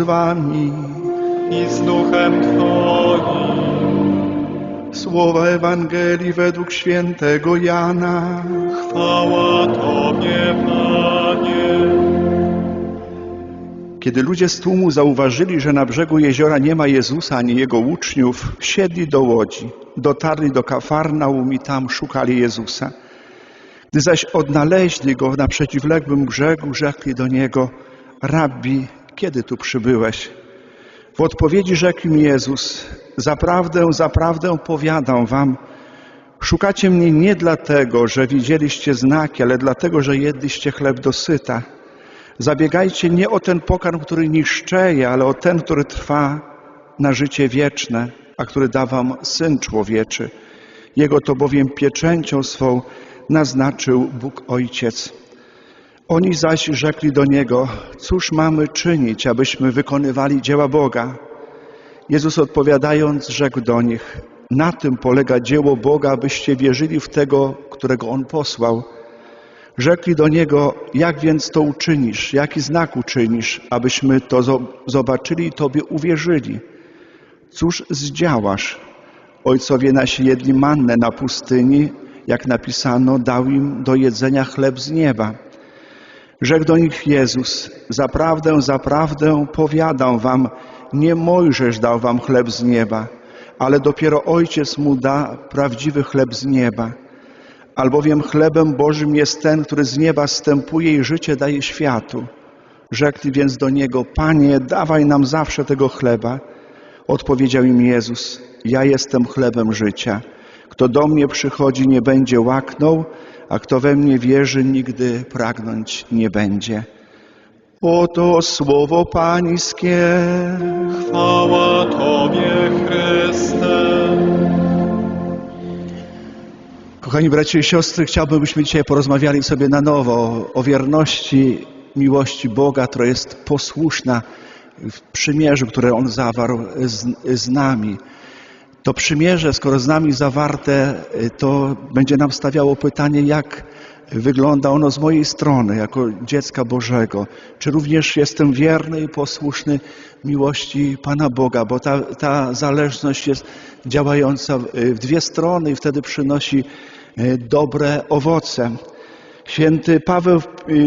z wami. I z duchem Twoim. Słowa Ewangelii według świętego Jana. Chwała Tobie, Panie. Kiedy ludzie z tłumu zauważyli, że na brzegu jeziora nie ma Jezusa ani Jego uczniów, wsiedli do łodzi, dotarli do Kafarnaum i tam szukali Jezusa. Gdy zaś odnaleźli Go na przeciwległym brzegu, rzekli do Niego, Rabbi, kiedy tu przybyłeś? W odpowiedzi rzekł im Jezus, zaprawdę, zaprawdę powiadam wam, szukacie mnie nie dlatego, że widzieliście znaki, ale dlatego, że jedliście chleb dosyta. Zabiegajcie nie o ten pokarm, który niszczeje, ale o ten, który trwa na życie wieczne, a który da wam Syn Człowieczy. Jego to bowiem pieczęcią swą naznaczył Bóg Ojciec. Oni zaś rzekli do Niego, cóż mamy czynić, abyśmy wykonywali dzieła Boga? Jezus odpowiadając, rzekł do nich, na tym polega dzieło Boga, abyście wierzyli w tego, którego On posłał. Rzekli do Niego, jak więc to uczynisz, jaki znak uczynisz, abyśmy to zo- zobaczyli i Tobie uwierzyli? Cóż zdziałasz? Ojcowie nasi jedli mannę na pustyni, jak napisano, dał im do jedzenia chleb z nieba. Rzekł do nich Jezus, zaprawdę, zaprawdę powiadam wam, nie Mojżesz dał wam chleb z nieba, ale dopiero Ojciec mu da prawdziwy chleb z nieba. Albowiem chlebem Bożym jest ten, który z nieba stępuje i życie daje światu. Rzekli więc do niego, Panie, dawaj nam zawsze tego chleba. Odpowiedział im Jezus, ja jestem chlebem życia. Kto do mnie przychodzi, nie będzie łaknął, a kto we mnie wierzy, nigdy pragnąć nie będzie. Oto słowo Pańskie. Chwała Tobie, Chryste. Kochani bracia i siostry, chciałbym, byśmy dzisiaj porozmawiali sobie na nowo o, wierności, miłości Boga, która jest posłuszna w przymierzu, które On zawarł z, z nami. To przymierze, skoro z nami zawarte, to będzie nam stawiało pytanie, jak wygląda ono z mojej strony, jako dziecka Bożego. Czy również jestem wierny i posłuszny miłości Pana Boga, bo ta, ta zależność jest działająca w w dwie strony i wtedy przynosi e, dobre owoce. Święty Paweł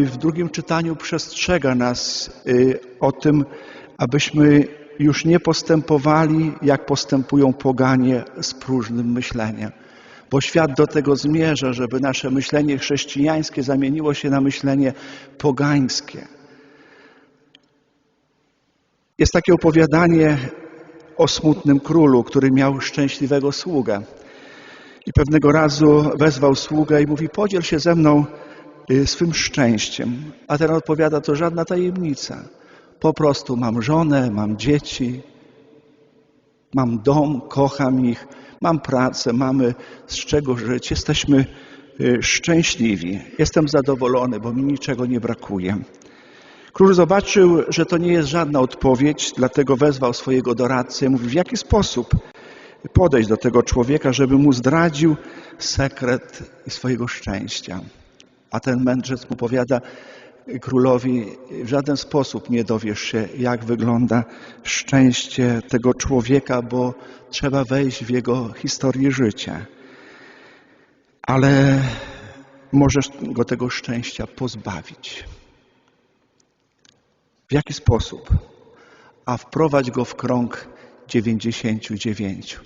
w, drugim czytaniu przestrzega nas y, o tym, abyśmy już nie postępowali, jak postępują poganie z próżnym myśleniem. Bo świat do tego zmierza, żeby nasze myślenie chrześcijańskie zamieniło się na myślenie pogańskie. Jest takie opowiadanie o smutnym królu, który miał szczęśliwego sługę. I pewnego razu wezwał sługę i mówi: Podziel się ze mną y, swym szczęściem. A ten odpowiada: To żadna tajemnica. Po prostu mam żonę, mam dzieci, mam dom, kocham ich, mam pracę, mamy z czego żyć, jesteśmy y, szczęśliwi. Jestem zadowolony, bo mi niczego nie brakuje. Król zobaczył, że to nie jest żadna odpowiedź, dlatego wezwał swojego doradcę i mówi, w jaki sposób podejść do tego człowieka, żeby mu zdradził sekret swojego szczęścia. A ten mędrzec mu powiada królowi, w żaden sposób nie dowiesz się, jak wygląda szczęście tego człowieka, bo trzeba wejść w jego historię życia. Ale możesz go tego szczęścia pozbawić. W jaki sposób? A wprowadź go w krąg 99.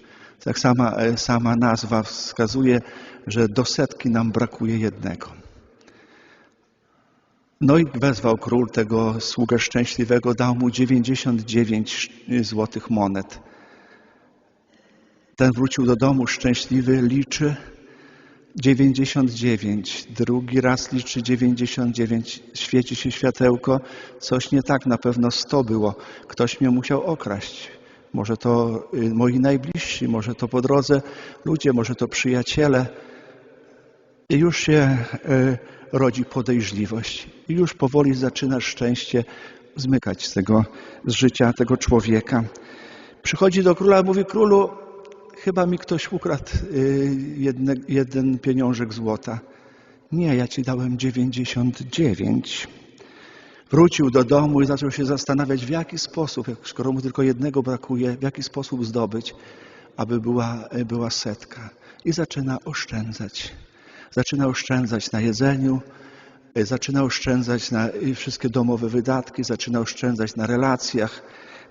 Tak sama, sama nazwa wskazuje, że do setki nam brakuje jednego. No i wezwał król tego sługę szczęśliwego, dał mu 99 złotych monet. Ten wrócił do domu szczęśliwy, liczy, 99, drugi raz liczy 99, świeci się światełko, coś nie tak, na pewno 100 było. Ktoś mnie musiał okraść. Może to y, moi najbliżsi, może to po drodze ludzie, może to przyjaciele. Już się y, rodzi podejrzliwość. I już powoli zaczyna szczęście zmykać z tego, z życia tego człowieka. Przychodzi do króla mówi, królu, chyba mi ktoś ukradł y, jedne, jeden pieniążek złota. Nie, ja ci dałem 99. Wrócił do domu i zaczął się zastanawiać, w jaki sposób, skoro mu tylko jednego brakuje, w jaki sposób zdobyć, aby była, była setka. I zaczyna oszczędzać. Zaczyna oszczędzać na jedzeniu, y, zaczyna oszczędzać na wszystkie domowe wydatki, zaczyna oszczędzać na relacjach,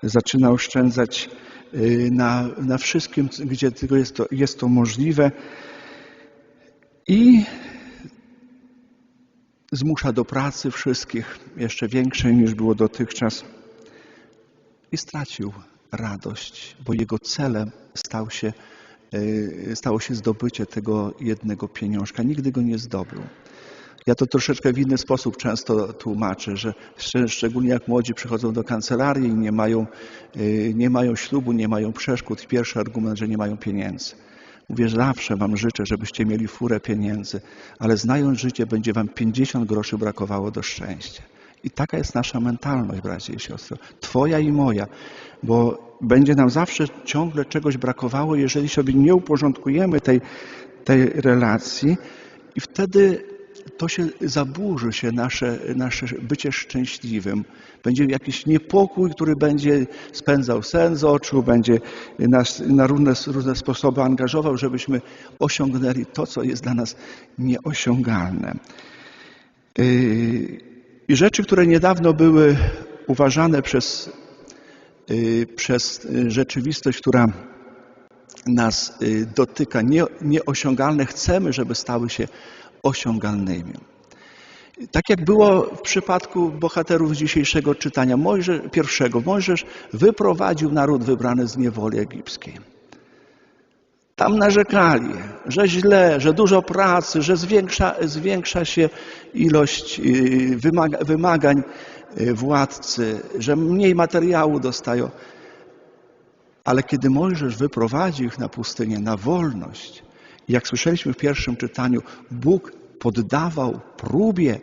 zaczyna oszczędzać y, na, na wszystkim, gdzie tylko jest to, jest to możliwe. I zmusza do pracy wszystkich, jeszcze większej niż było dotychczas. I stracił radość, bo jego celem stał się, stało się zdobycie tego jednego pieniążka. Nigdy go nie zdobył. Ja to troszeczkę w inny sposób często tłumaczę, że szcz- szczególnie jak młodzi przychodzą do kancelarii i nie mają, y, nie mają ślubu, nie mają przeszkód. Pierwszy argument, że nie mają pieniędzy. Mówię, zawsze wam życzę, żebyście mieli furę pieniędzy, ale znając życie, będzie wam 50 groszy brakowało do szczęścia. I taka jest nasza mentalność, bracia i siostry. Twoja i moja, bo będzie nam zawsze ciągle czegoś brakowało, jeżeli sobie nie uporządkujemy tej, tej relacji i wtedy to się zaburzy się nasze, nasze bycie szczęśliwym. Będzie jakiś niepokój, który będzie spędzał sen z oczu, będzie nas na różne, różne sposoby angażował, żebyśmy osiągnęli to, co jest dla nas nieosiągalne. Yy, I rzeczy, które niedawno były uważane przez, yy, przez rzeczywistość, która nas yy, dotyka, nie, nieosiągalne, chcemy, żeby stały się osiągalnymi. Tak jak było w przypadku bohaterów dzisiejszego czytania, Mojżesz, pierwszego, Mojżesz wyprowadził naród wybrany z niewoli egipskiej. Tam narzekali, że źle, że dużo pracy, że zwiększa, zwiększa się ilość y, wymaga, wymagań y, władcy, że mniej materiału dostają. Ale kiedy Mojżesz wyprowadził ich na pustynię, na wolność, jak słyszeliśmy w pierwszym czytaniu, Bóg poddawał próbie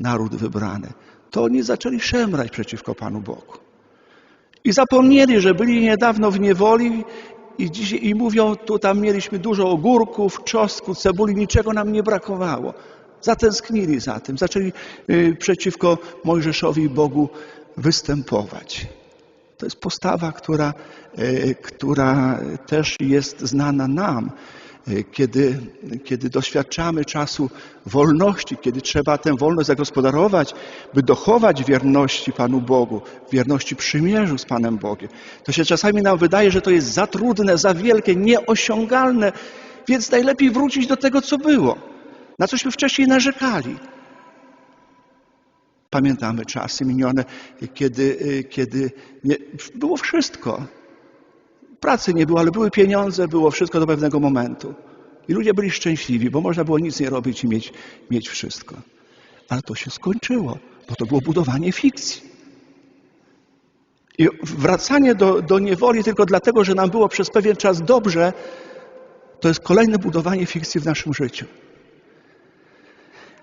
naród wybrany, to oni zaczęli szemrać przeciwko Panu Bogu. I zapomnieli, że byli niedawno w niewoli i, dziś, i mówią, tu tam mieliśmy dużo ogórków, czosnku, cebuli, niczego nam nie brakowało. Zatęsknili za tym, zaczęli y, przeciwko Mojżeszowi i Bogu występować. To jest postawa, która, y, która też jest znana nam kiedy, kiedy doświadczamy czasu wolności, kiedy trzeba tę wolność zagospodarować, by dochować wierności Panu Bogu, wierności przymierzu z Panem Bogiem, to się czasami nam wydaje, że to jest za trudne, za wielkie, nieosiągalne, więc najlepiej wrócić do tego, co było, na cośmy wcześniej narzekali. Pamiętamy czasy minione, kiedy, kiedy nie, było wszystko. Pracy nie było, ale były pieniądze, było wszystko do pewnego momentu. I ludzie byli szczęśliwi, bo można było nic nie robić i mieć, mieć wszystko. Ale to się skończyło, bo to było budowanie fikcji. I wracanie do, do niewoli tylko dlatego, że nam było przez pewien czas dobrze, to jest kolejne budowanie fikcji w naszym życiu.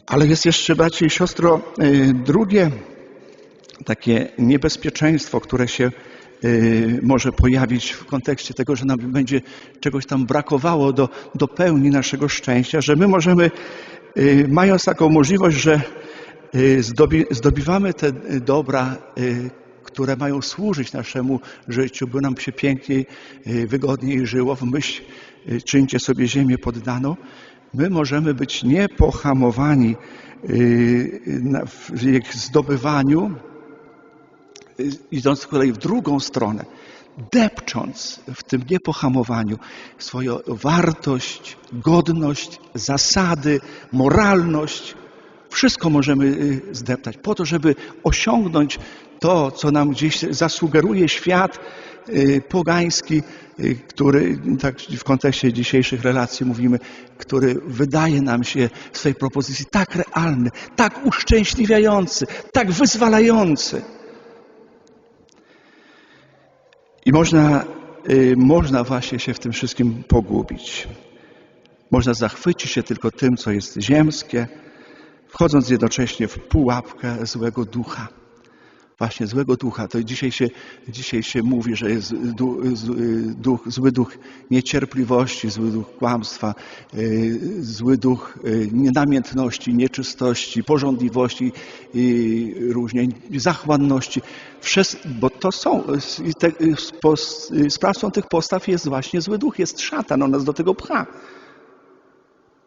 Ale jest jeszcze, bracie i siostro, y, drugie takie niebezpieczeństwo, które się może pojawić w kontekście tego, że nam będzie czegoś tam brakowało do, do pełni naszego szczęścia, że my możemy, y, mając taką możliwość, że y, zdobi, zdobiwamy te dobra, które mają służyć naszemu życiu, by nam się piękniej, wygodniej żyło, w myśl czyńcie sobie ziemię poddaną, my możemy być niepohamowani w ich zdobywaniu, idąc z kolei w drugą stronę, depcząc w tym niepohamowaniu swoją wartość, godność, zasady, moralność, wszystko możemy zdeptać po to, żeby osiągnąć to, co nam gdzieś zasugeruje świat y, pogański, y, który, tak w kontekście dzisiejszych relacji mówimy, który wydaje nam się w swej propozycji tak realny, tak uszczęśliwiający, tak wyzwalający. I można, y, można właśnie się w tym wszystkim pogubić. Można zachwycić się tylko tym, co jest ziemskie, wchodząc jednocześnie w pułapkę złego ducha. Właśnie złego ducha. To dzisiaj się, dzisiaj się mówi, że jest y, duch, zły duch niecierpliwości, zły duch kłamstwa, y, zły duch y, nienamiętności, nieczystości, porządliwości i różnie zachłanności. Wszes- bo to są, te, sprawcą tych postaw jest właśnie zły duch, jest szatan, on nas do tego pcha.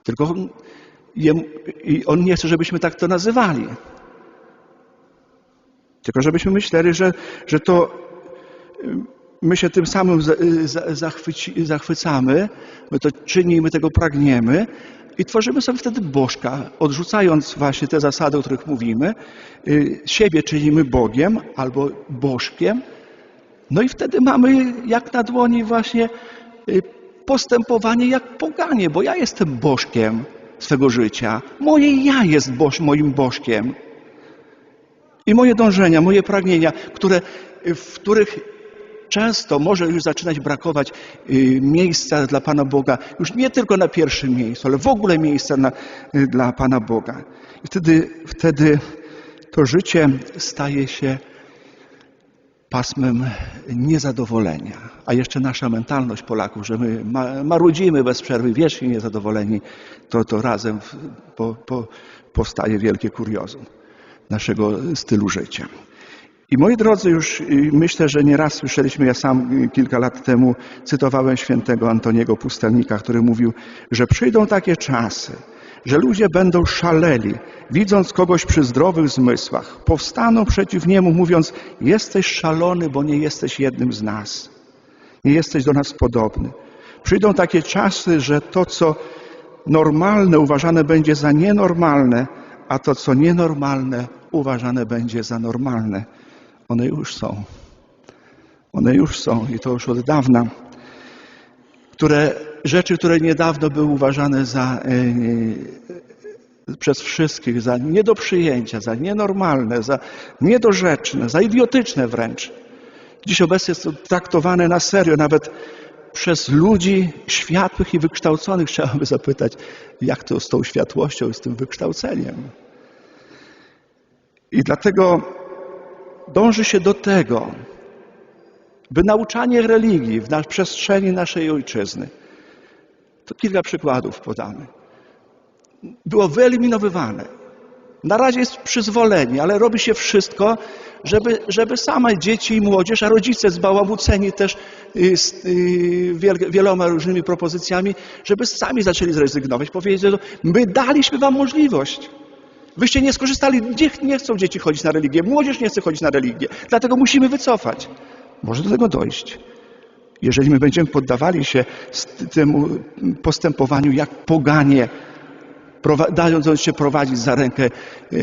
Tylko on, i on nie chce, żebyśmy tak to nazywali. Tylko żebyśmy myśleli, że, że to my się tym samym za- za- zachwyci, zachwycamy, my to czynimy, tego pragniemy i tworzymy sobie wtedy bożka, odrzucając właśnie te zasady, o których mówimy. y, Siebie czynimy Bogiem albo bożkiem. No i wtedy mamy jak na dłoni właśnie y, postępowanie jak poganie, bo ja jestem bożkiem swego życia. Moje ja jest boż, moim bożkiem. I moje dążenia, moje pragnienia, które, w których często może już zaczynać brakować y, miejsca dla Pana Boga, już nie tylko na pierwszym miejscu, ale w ogóle miejsca na, y, dla Pana Boga. I wtedy, wtedy to życie staje się pasmem niezadowolenia. A jeszcze nasza mentalność Polaków, że my ma- marudzimy bez przerwy, wiecznie niezadowoleni, to, to razem po, po, powstaje wielkie kuriozum naszego stylu życia. I moi drodzy, już y, myślę, że nieraz słyszeliśmy, ja sam y, kilka lat temu cytowałem świętego Antoniego Pustelnika, który mówił, że przyjdą takie czasy, że ludzie będą szaleli, widząc kogoś przy zdrowych zmysłach. Powstaną przeciw niemu, mówiąc, jesteś szalony, bo nie jesteś jednym z nas. Nie jesteś do nas podobny. Przyjdą takie czasy, że to, co normalne uważane będzie za nienormalne, a to, co nienormalne uważane będzie za normalne. One już są. One już są i to już od dawna. Które, rzeczy, które niedawno były uważane za, e, przez wszystkich za nie do przyjęcia, za nienormalne, za niedorzeczne, za idiotyczne wręcz. Dziś obecnie to traktowane na serio, nawet przez ludzi światłych i wykształconych. Trzeba by zapytać, jak to z tą światłością i z tym wykształceniem. I dlatego dąży się do tego, by nauczanie religii w przestrzeni naszej ojczyzny, to kilka przykładów podamy, było wyeliminowywane. Na razie jest przyzwolenie, ale robi się wszystko, żeby, żeby same dzieci i młodzież, a rodzice zbałamuceni też y, z y, wiel- wieloma różnymi propozycjami, żeby sami zaczęli zrezygnować. Powiedzieli, że my daliśmy wam możliwość. Wyście nie skorzystali, nie, nie chcą dzieci chodzić na religię, młodzież nie chce chodzić na religię, dlatego musimy wycofać. Może do tego dojść. Jeżeli my będziemy poddawali się temu postępowaniu jak poganie, dając się prowadzić za rękę y,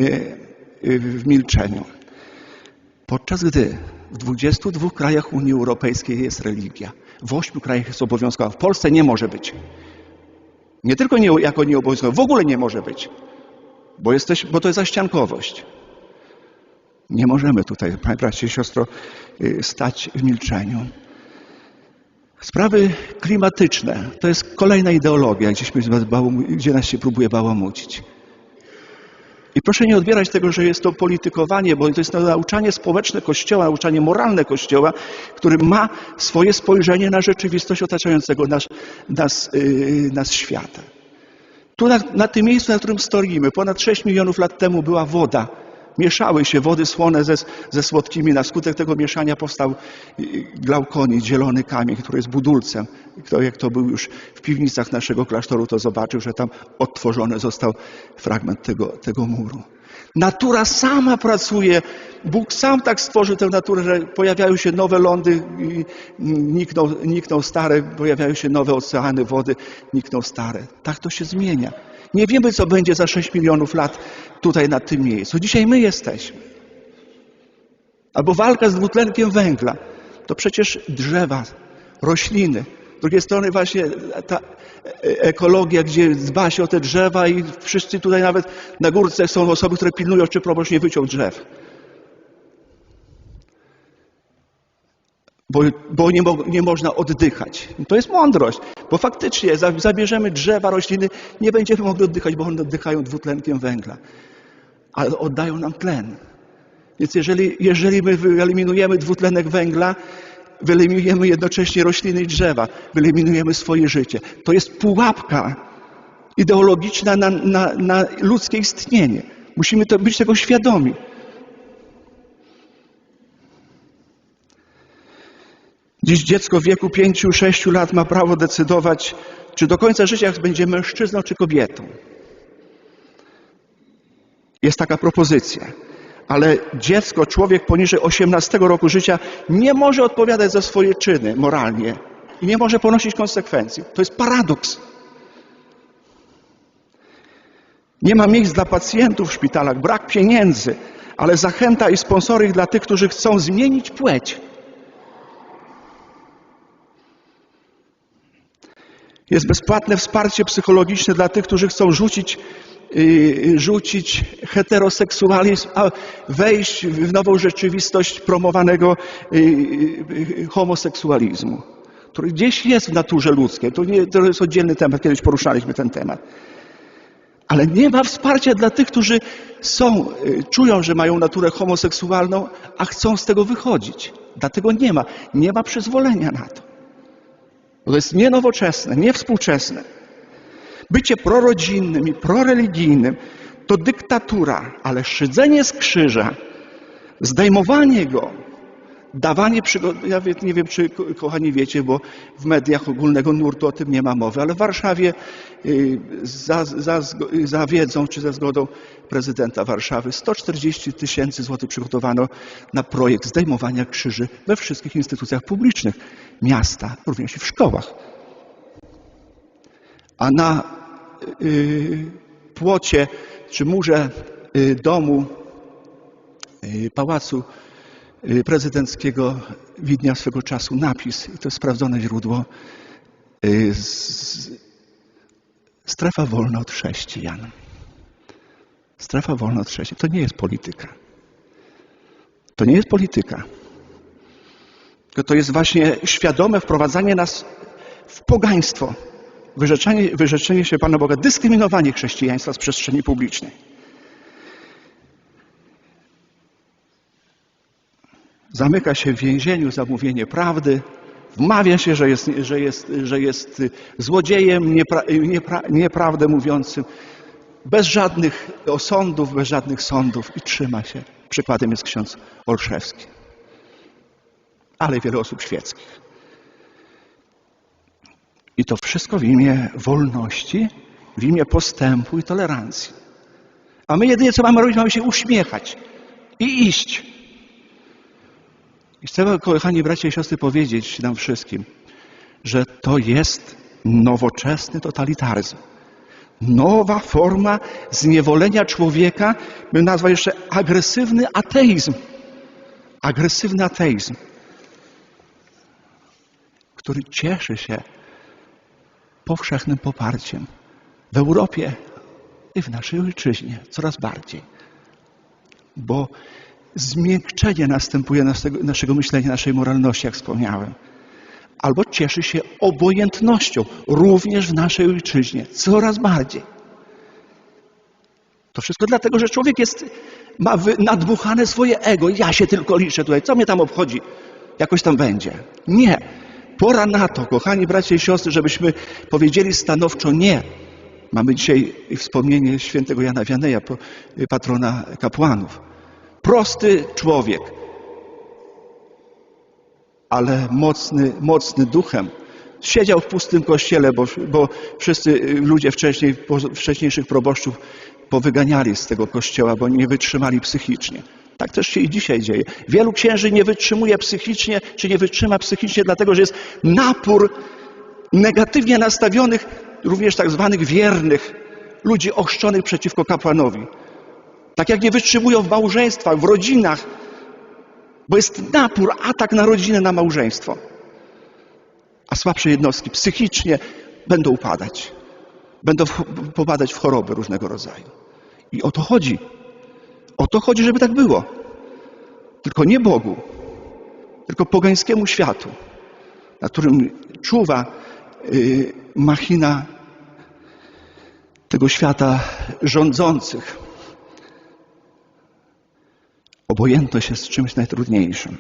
y, w milczeniu. Podczas gdy w 22 krajach Unii Europejskiej jest religia, w 8 krajach jest obowiązkowa, w Polsce nie może być. Nie tylko nie, jako nieobowiązkowa, w ogóle nie może być, bo, jesteś, bo to jest zaściankowość. Nie możemy tutaj, panie bracie i siostro, y, stać w milczeniu. Sprawy klimatyczne to jest kolejna ideologia, gdzieś gdzie nas się próbuje bałamucić. I proszę nie odbierać tego, że jest to politykowanie, bo to jest nauczanie społeczne Kościoła, nauczanie moralne Kościoła, który ma swoje spojrzenie na rzeczywistość otaczającego nas, nas, yy, nas świata. Tu na, na tym miejscu, na którym stoimy, ponad 6 milionów lat temu była woda. Mieszały się wody słone ze, ze słodkimi. Na skutek tego mieszania powstał y, glaukonit, zielony kamień, który jest budulcem. Kto, jak to był już w piwnicach naszego klasztoru, to zobaczył, że tam odtworzony został fragment tego, tego muru. Natura sama pracuje. Bóg sam tak stworzył tę naturę, że pojawiają się nowe lądy, nikną, nikną stare, pojawiają się nowe oceany, wody, nikną stare. Tak to się zmienia. Nie wiemy, co będzie za 6 milionów lat tutaj na tym miejscu. Dzisiaj my jesteśmy. Albo walka z dwutlenkiem węgla. To przecież drzewa, rośliny. Z drugiej strony właśnie ta ekologia, gdzie dba się o te drzewa i wszyscy tutaj nawet na górce są osoby, które pilnują, czy proboszcz nie wyciął drzew. Bo, bo nie, mo, nie można oddychać. To jest mądrość, bo faktycznie za- zabierzemy drzewa, rośliny, nie będziemy mogli oddychać, bo one oddychają dwutlenkiem węgla, ale oddają nam tlen. Więc jeżeli, jeżeli my wyeliminujemy dwutlenek węgla, wyeliminujemy jednocześnie rośliny i drzewa, wyeliminujemy swoje życie. To jest pułapka ideologiczna na, na, na ludzkie istnienie. Musimy to, być tego świadomi. Dziś dziecko w wieku 5-6 lat ma prawo decydować, czy do końca życia będzie mężczyzną czy kobietą. Jest taka propozycja. Ale dziecko, człowiek poniżej 18 roku życia nie może odpowiadać za swoje czyny moralnie i nie może ponosić konsekwencji. To jest paradoks. Nie ma miejsc dla pacjentów w szpitalach, brak pieniędzy, ale zachęta i sponsoring dla tych, którzy chcą zmienić płeć. Jest bezpłatne wsparcie psychologiczne dla tych, którzy chcą rzucić, rzucić heteroseksualizm, a wejść w nową rzeczywistość promowanego yy, homoseksualizmu, który gdzieś jest w naturze ludzkiej. To, nie, to jest oddzielny temat, kiedyś poruszaliśmy ten temat. Ale nie ma wsparcia dla tych, którzy są, czują, że mają naturę homoseksualną, a chcą z tego wychodzić. Dlatego nie ma. Nie ma przyzwolenia na to. To jest nienowoczesne, niewspółczesne. Bycie prorodzinnym i proreligijnym to dyktatura, ale szydzenie z krzyża, zdejmowanie go, dawanie przygody. Ja nie wiem, czy ko- kochani wiecie, bo w mediach ogólnego nurtu o tym nie ma mowy, ale w Warszawie y, za, za, zgo- za wiedzą czy ze zgodą prezydenta Warszawy 140 tysięcy złotych przygotowano na projekt zdejmowania krzyży we wszystkich instytucjach publicznych miasta, również i w szkołach. A na y, płocie czy murze y, domu, y, pałacu y, prezydenckiego widniał swego czasu napis, i to jest sprawdzone źródło, y, strefa wolna od chrześcijan. Strefa wolna od chrześcijan. To nie jest polityka. To nie jest polityka. To jest właśnie świadome wprowadzanie nas w pogaństwo, wyrzeczenie, wyrzeczenie się Pana Boga, dyskryminowanie chrześcijaństwa z przestrzeni publicznej. Zamyka się w więzieniu za mówienie prawdy, wmawia się, że jest, że jest, że jest złodziejem, niepra, niepra, nieprawdę mówiącym, bez żadnych osądów, bez żadnych sądów i trzyma się. Przykładem jest ksiądz Olszewski, ale wiele osób świeckich. I to wszystko w imię wolności, w imię postępu i tolerancji. A my jedynie co mamy robić, mamy się uśmiechać i iść. I chcę, kochani bracia i siostry, powiedzieć nam wszystkim, że to jest nowoczesny totalitaryzm. Nowa forma zniewolenia człowieka, bym nazwał jeszcze agresywny ateizm. Agresywny ateizm, który cieszy się powszechnym poparciem w Europie i w naszej ojczyźnie coraz bardziej. Bo zmiękczenie następuje naszego, myślenia, naszej moralności, jak wspomniałem. Albo cieszy się obojętnością, również w naszej ojczyźnie, coraz bardziej. To wszystko dlatego, że człowiek jest, ma nadmuchane swoje ego. Ja się tylko liczę tutaj. Co mnie tam obchodzi? Jakoś tam będzie. Nie. Pora na to, kochani bracia i siostry, żebyśmy powiedzieli stanowczo nie. Mamy dzisiaj wspomnienie świętego Jana Wianeja, po- patrona kapłanów. Prosty człowiek, ale mocny, mocny duchem. Siedział w pustym kościele, bo, bo wszyscy y, ludzie wcześniej, wcześniejszych proboszczów powyganiali z tego kościoła, bo nie wytrzymali psychicznie. Tak też się i dzisiaj dzieje. Wielu księży nie wytrzymuje psychicznie, czy nie wytrzyma psychicznie, dlatego że jest napór negatywnie nastawionych, również tak zwanych wiernych, ludzi ochrzczonych przeciwko kapłanowi. Tak jak nie wytrzymują w małżeństwach, w rodzinach, Bo jest napór, atak na rodzinę, na małżeństwo. A słabsze jednostki psychicznie będą upadać. Będą popadać w choroby różnego rodzaju. I o to chodzi. O to chodzi, żeby tak było. Tylko nie Bogu, tylko pogańskiemu światu, na którym czuwa y, machina tego świata rządzących. Obojętność jest czymś najtrudniejszym.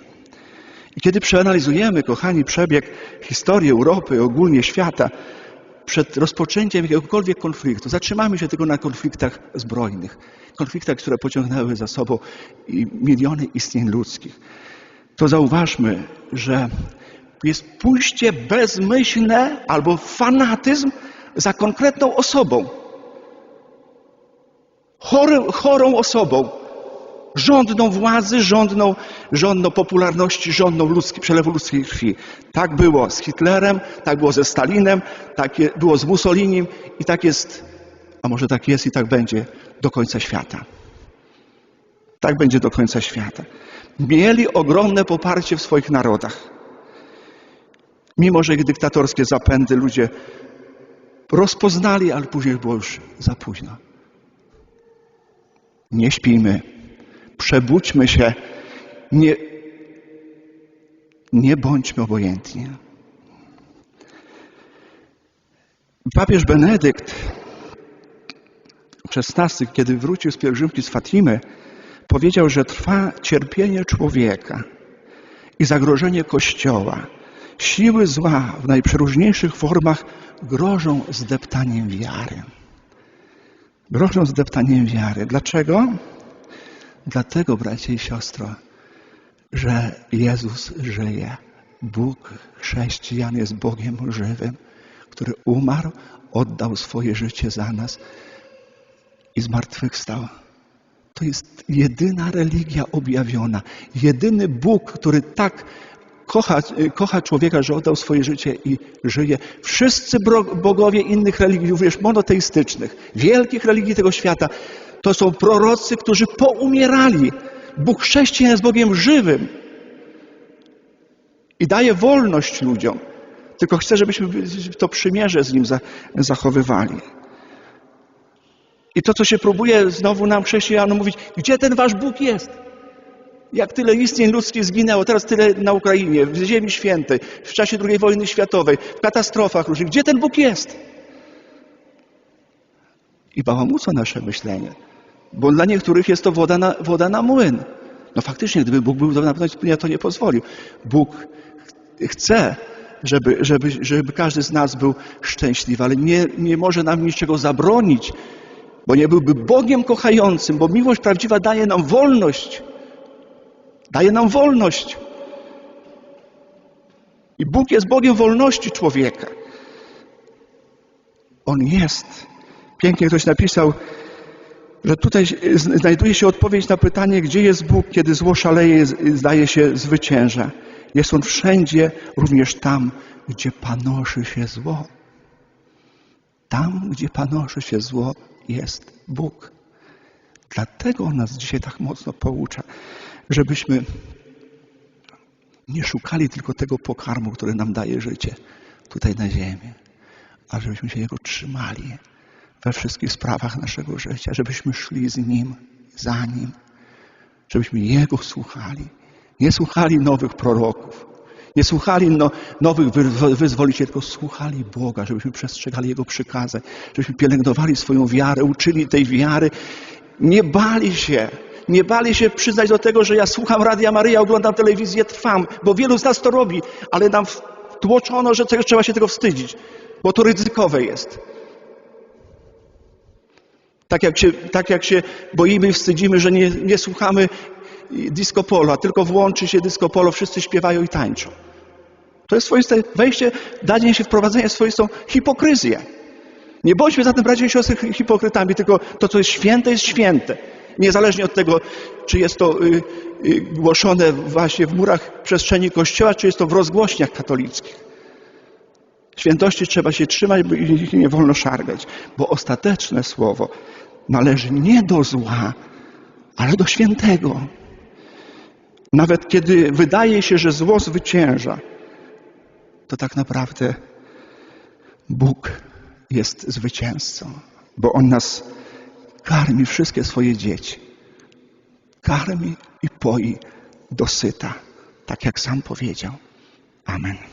I kiedy przeanalizujemy, kochani, przebieg historii Europy, ogólnie świata, przed rozpoczęciem jakiegokolwiek konfliktu, zatrzymamy się tylko na konfliktach zbrojnych, konfliktach, które pociągnęły za sobą miliony istnień ludzkich, to zauważmy, że jest pójście bezmyślne albo fanatyzm za konkretną osobą. Chory, chorą osobą, żądną władzy, żądną, żądną popularności, żądną ludzki, przelewu ludzkiej krwi. Tak było z Hitlerem, tak było ze Stalinem, tak było z Mussolinim i tak jest, a może tak jest i tak będzie do końca świata. Tak będzie do końca świata. Mieli ogromne poparcie w swoich narodach. Mimo, że ich dyktatorskie zapędy ludzie rozpoznali, ale później było już za późno. Nie śpijmy, przebudźmy się, nie, nie bądźmy obojętni. Papież Benedykt XVI, kiedy wrócił z pielgrzymki z Fatimy, powiedział, że trwa cierpienie człowieka i zagrożenie Kościoła. Siły zła w najprzeróżniejszych formach grożą zdeptaniem wiary. Grożą zdeptaniem wiary. Dlaczego? Dlatego, bracie i siostro, że Jezus żyje. Bóg chrześcijan jest Bogiem żywym, który umarł, oddał swoje życie za nas i zmartwychwstał. To jest jedyna religia objawiona, jedyny Bóg, który tak kocha, kocha człowieka, że oddał swoje życie i żyje. Wszyscy bogowie innych religii, również monoteistycznych, wielkich religii tego świata, to są prorocy, którzy poumierali. Bóg chrześcijan jest Bogiem żywym i daje wolność ludziom. Tylko chce, żebyśmy to przymierze z Nim za- zachowywali. I to, co się próbuje znowu nam chrześcijanom mówić, gdzie ten wasz Bóg jest? Jak tyle istnień ludzkich zginęło, teraz tyle na Ukrainie, w Ziemi Świętej, w czasie II wojny światowej, w katastrofach różnych. Gdzie ten Bóg jest? I bałamuca nasze myślenie. Bo dla niektórych jest to woda na, woda na młyn. No faktycznie, gdyby Bóg był na pewno ja to nie pozwolił. Bóg chce, żeby, żeby, żeby każdy z nas był szczęśliwy, ale nie, nie może nam niczego zabronić, bo nie byłby Bogiem kochającym, bo miłość prawdziwa daje nam wolność. Daje nam wolność. I Bóg jest Bogiem wolności człowieka. On jest. Pięknie ktoś napisał, że tutaj znajduje się odpowiedź na pytanie, gdzie jest Bóg, kiedy zło szaleje, zdaje się zwycięża. Jest On wszędzie, również tam, gdzie panoszy się zło. Tam, gdzie panoszy się zło, jest Bóg. Dlatego On nas dzisiaj tak mocno poucza, żebyśmy nie szukali tylko tego pokarmu, który nam daje życie tutaj na ziemi, a żebyśmy się Jego trzymali we wszystkich sprawach naszego życia, żebyśmy szli z Nim, za Nim, żebyśmy Jego słuchali. Nie słuchali nowych proroków, nie słuchali no, nowych wy- wyzwolicieli, tylko słuchali Boga, żebyśmy przestrzegali Jego przykazań, żebyśmy pielęgnowali swoją wiarę, uczyli tej wiary, nie bali się, nie bali się przyznać do tego, że ja słucham Radia Maryja, oglądam telewizję, trwam, bo wielu z nas to robi, ale nam wtłoczono, że trzeba się tego wstydzić, bo to ryzykowe jest. Tak jak się, tak jak się boimy i wstydzimy, że nie, nie słuchamy disco polo, a tylko włączy się disco polo, wszyscy śpiewają i tańczą. To jest swoiste wejście, danie się wprowadzenie w swoistą hipokryzję. Nie bądźmy zatem, bracia i siostry, hi- hipokrytami, tylko to, co jest święte, jest święte. Niezależnie od tego, czy jest to y, y, głoszone właśnie w murach przestrzeni Kościoła, czy jest to w rozgłośniach katolickich. Świętości trzeba się trzymać ich nie wolno szargać, bo ostateczne słowo należy nie do zła, ale do świętego. Nawet kiedy wydaje się, że zło zwycięża, to tak naprawdę Bóg jest zwycięzcą, bo On nas karmi wszystkie swoje dzieci. Karmi i poi dosyta, tak jak sam powiedział. Amen.